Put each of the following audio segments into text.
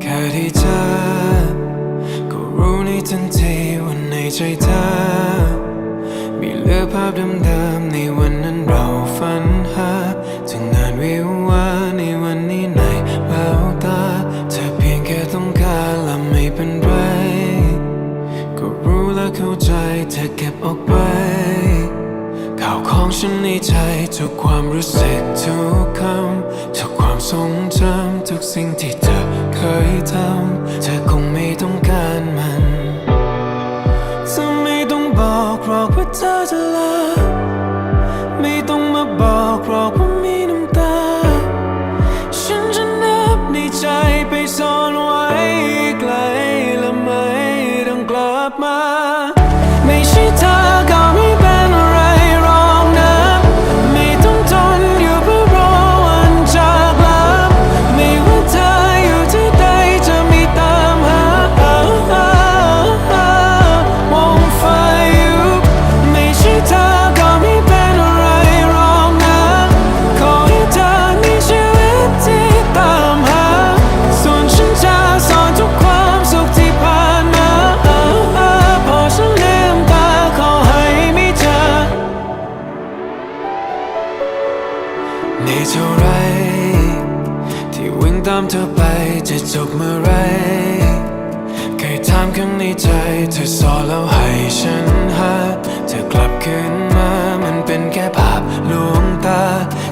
แค่ที่เจอก็รู้ในทันทีว่าในใจเธอ มีเลือภาพดิๆในวันนั้นเราฝันหาถึงงานวิวาในวันนี้ในแววตา เธอเพียงแค่ต้องการและไม่เป็นไร ก็รู้และเข้าใจเธอเก็บออกไป ของฉันในใจทุกความรู้สึกทุกคำทุกความทรงจำทุกสิ่งที่เธอเคยทำเธอคงไม่ต้องการมันเธอไม่ต้องบอกหรอกว่าเธอจะลาไม่ต้องมาบอกหรอกว่ามีน้ำตา ฉันจะนับในใจไปซ่อนไว้ไกลและไม่ต้องกลับมา นี่เท่าไรที่วิ่งตามเธอไปจะจบเมื่อไรเคยถามข้างในใจเธอสอนแล้วให้ฉันหาเธอกลับคืนมามันเป็นแค่ภาพลวงตา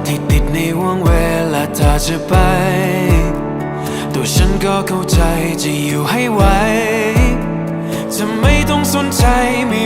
ที่ติดในวงเวลาเธอจะไป ตัวฉันก็เข้าใจจะอยู่ให้ไหวจะไม่ต้องสนใจไม่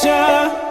찾아